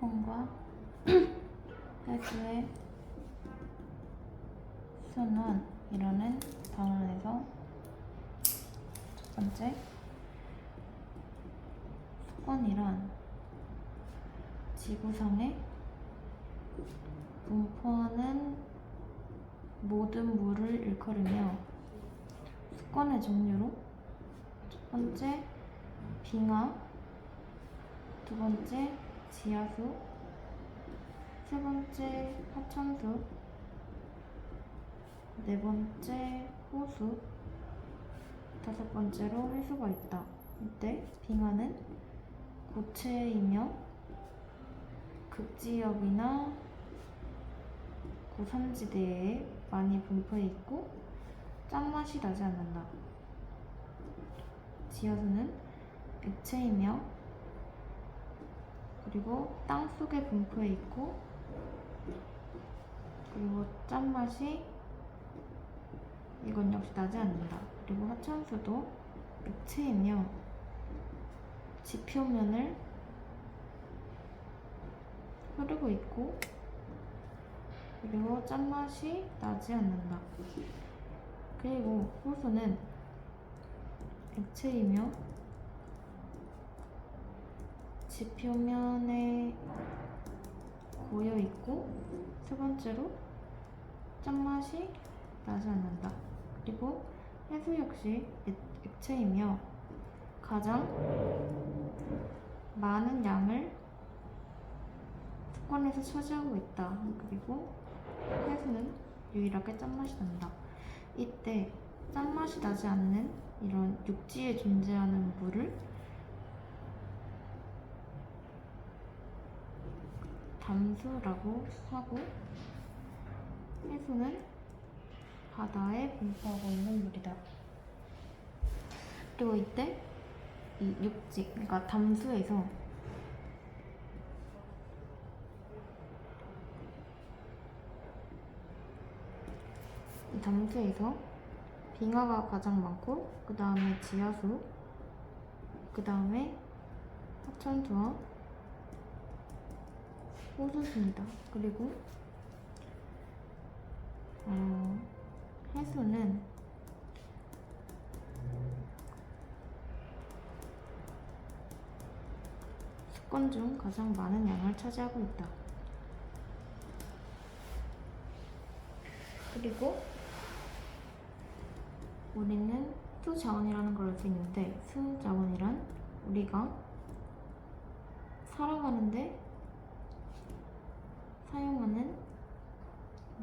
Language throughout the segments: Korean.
콘과 해수의 순환이라는 단원에서 첫 번째 수건이란 지구상에 분포하는 모든 물을 일컬으며 수건의 종류로 첫 번째 빙하 두 번째 지하수 세 번째 하천수 네 번째 호수 다섯 번째로 해수가 있다. 이때 빙하는 고체이며 극지역이나 고산지대에 많이 분포해 있고 짠맛이 나지 않는다. 지하수는 액체이며 그리고 땅 속에 분포해 있고 그리고 짠맛이 이건 역시 나지 않는다. 그리고 하천수도 액체이며 지표면을 흐르고 있고 그리고 짠맛이 나지 않는다. 그리고 호수는 액체이며 지표면에 고여 있고 세 번째로 짠맛이 나지 않는다. 그리고 해수 역시 액- 액체이며 가장 많은 양을 습관에서 차지하고 있다. 그리고 해수는 유일하게 짠맛이 난다. 이때 짠맛이 나지 않는 이런 육지에 존재하는 물을 담수라고 하고 해수는 바다에 분포하고 있는 물이다. 그리고 이때 이 육지, 그러니까 담수에서 이 담수에서 빙하가 가장 많고 그 다음에 지하수, 그 다음에 하천수와 호수입니다. 그리고 어, 해수는 수건 중 가장 많은 양을 차지하고 있다. 그리고 우리는 수자원이라는 걸알수 있는데 수자원이란 우리가 살아가는데 사용하는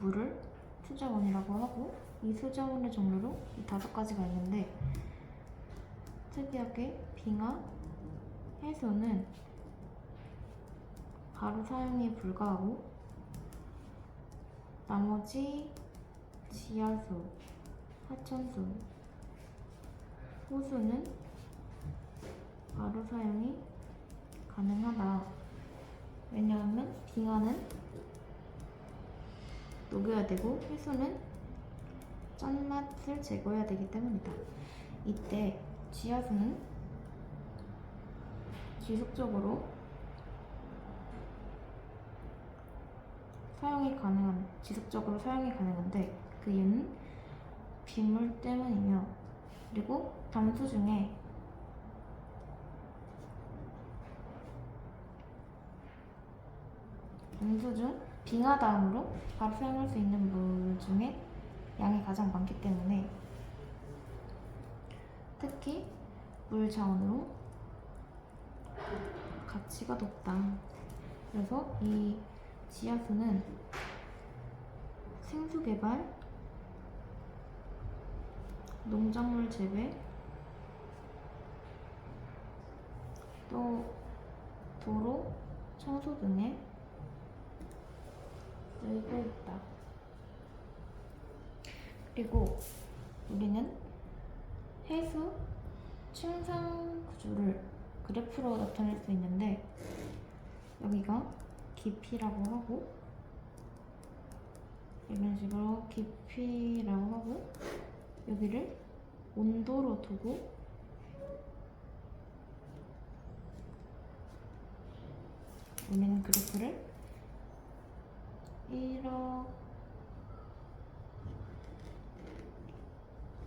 물을 수자원이라고 하고 이 수자원의 종류로 이 다섯 가지가 있는데 특이하게 빙하, 해수는 바로 사용이 불가하고 나머지 지하수, 하천수, 호수는 바로 사용이 가능하다. 왜냐하면 빙하는 녹여야 되고 해수는 짠맛을 제거해야 되기 때문이다. 이때 지하수는 지속적으로 사용이 가능한 지속적으로 사용이 가능한데 그 이유는 빗물 때문이며 그리고 담수 중에 담수 중 빙하 다음으로 바로 사용할 수 있는 물 중에 양이 가장 많기 때문에 특히 물 자원으로 가치가 높다. 그래서 이 지하수는 생수 개발, 농작물 재배, 또 도로 청소 등에 쓰이고 있다. 그리고 우리는 해수 침상 구조를 그래프로 나타낼 수 있는데 여기가 깊이라고 하고 이런 식으로 깊이라고 하고 여기를 온도로 두고 돌리는 그래프를 이렇게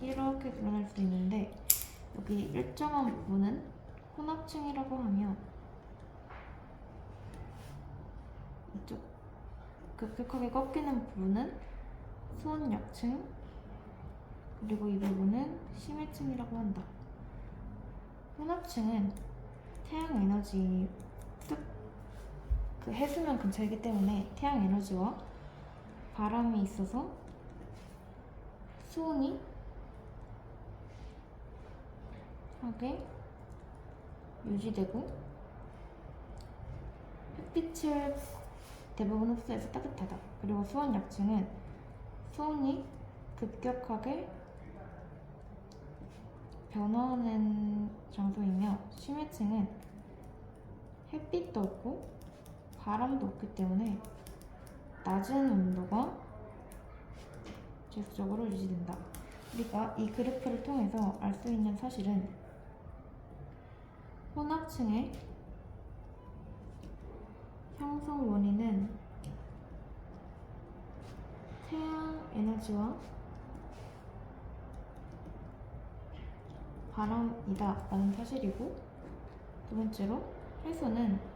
이렇게 그려낼 수 있는데 여기 일정한 부분은 혼합층이라고 하며 이쪽 급격하게 꺾이는 부분은 수온약층 그리고 이 부분은 심해층이라고 한다. 혼합층은 태양 에너지 뚝, 그 해수면 근처이기 때문에 태양 에너지와 바람이 있어서 수온이 하게 유지되고 햇빛을 대부분 흡수해서 따뜻하다. 그리고 수온 약층은 수온이 급격하게 변화하는 장소이며 심해층은 햇빛도 없고 바람도 없기 때문에 낮은 온도가 지속적으로 유지된다. 우리가 이 그래프를 통해서 알 수 있는 사실은 혼합층의 형성 원인은 태양 에너지와 바람이다 라는 사실이고 두 번째로 해수는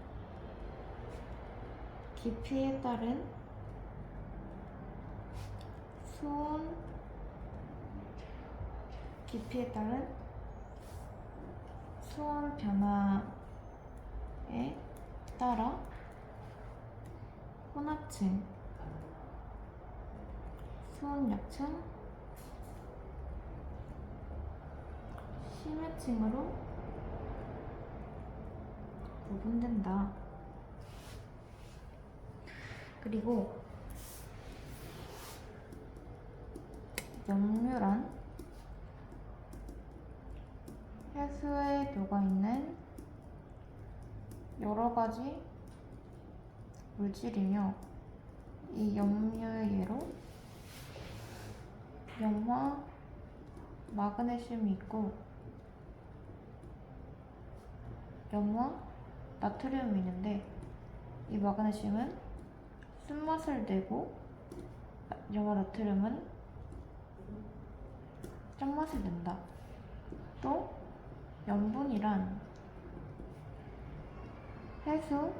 깊이에 따른 수온 깊이에 따른 수온 변화에 따라 혼합층, 수온 약층, 심해층으로 구분된다. 그리고 역류란 해수에 녹아있는 여러 가지 물질이며 이 염료의 예로 염화, 마그네슘이 있고 염화, 나트륨이 있는데 이 마그네슘은 쓴맛을 내고 염화 나트륨은 짠맛을 낸다. 또 염분이란 해수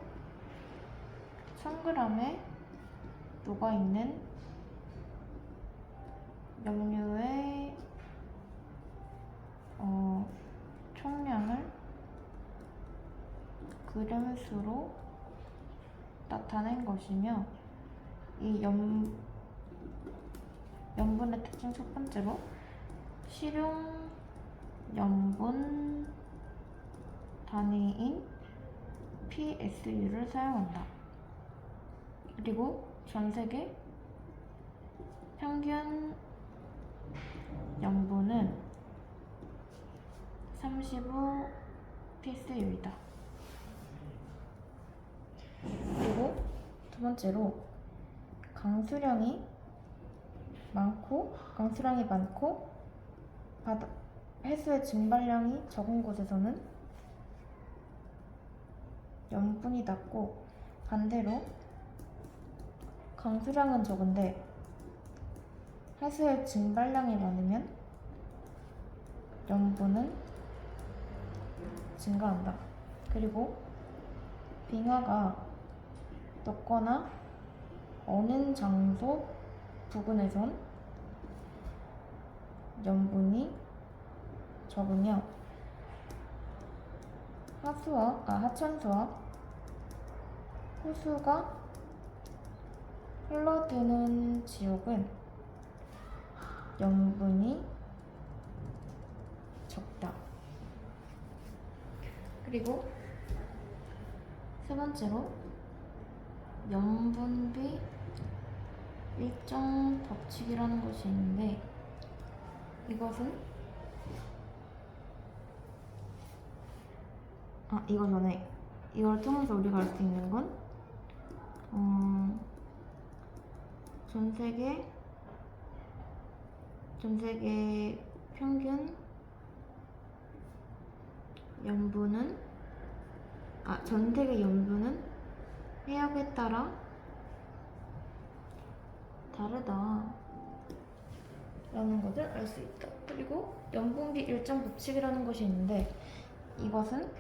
1000g에 녹아있는 염료의 어, 총량을 그램 수로 나타낸 것이며 이 염, 염분의 특징 첫 번째로 실용 염분 단위인 PSU를 사용한다. 그리고 전 세계 평균 염분은 35 PSU이다. 그리고 두 번째로 강수량이 많고 강수량이 많고 바다, 해수의 증발량이 적은 곳에서는 염분이 낮고 반대로 강수량은 적은데 해수의 증발량이 많으면 염분은 증가한다. 그리고 빙하가 녹거나 어는 장소 부근에선 염분이 적으며 하수와 아 하천수와 호수가 흘러드는 지역은 염분이 적다. 그리고 세 번째로 염분비 일정 법칙이라는 것이 있는데 이것은? 아 이거 전에 이걸 통해서 우리가 알 수 있는 건 어, 전 세계 전 세계 평균 염분은 아 전 세계 염분은 해역에 따라 다르다 라는 것을 알 수 있다. 그리고 연분비 일정 법칙이라는 것이 있는데 이것은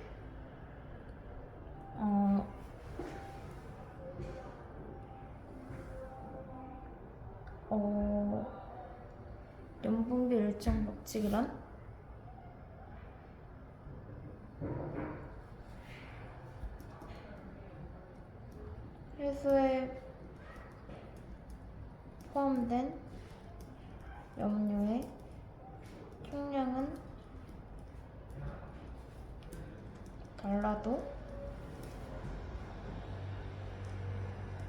어, 어, 연분비 일정 법칙이란 해수에 포함된 염료의 총량은 달라도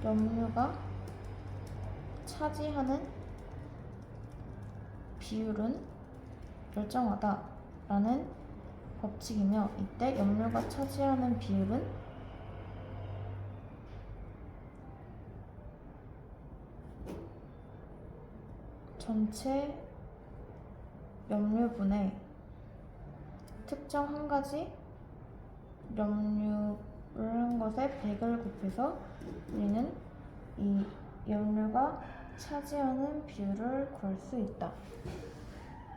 염료가 차지하는 비율은 일정하다라는 법칙이며 이때 염료가 차지하는 비율은 전체 염료분의 특정 한 가지 염료를 한 것에 100을 곱해서 우리는 이 염료가 차지하는 비율을 구할 수 있다.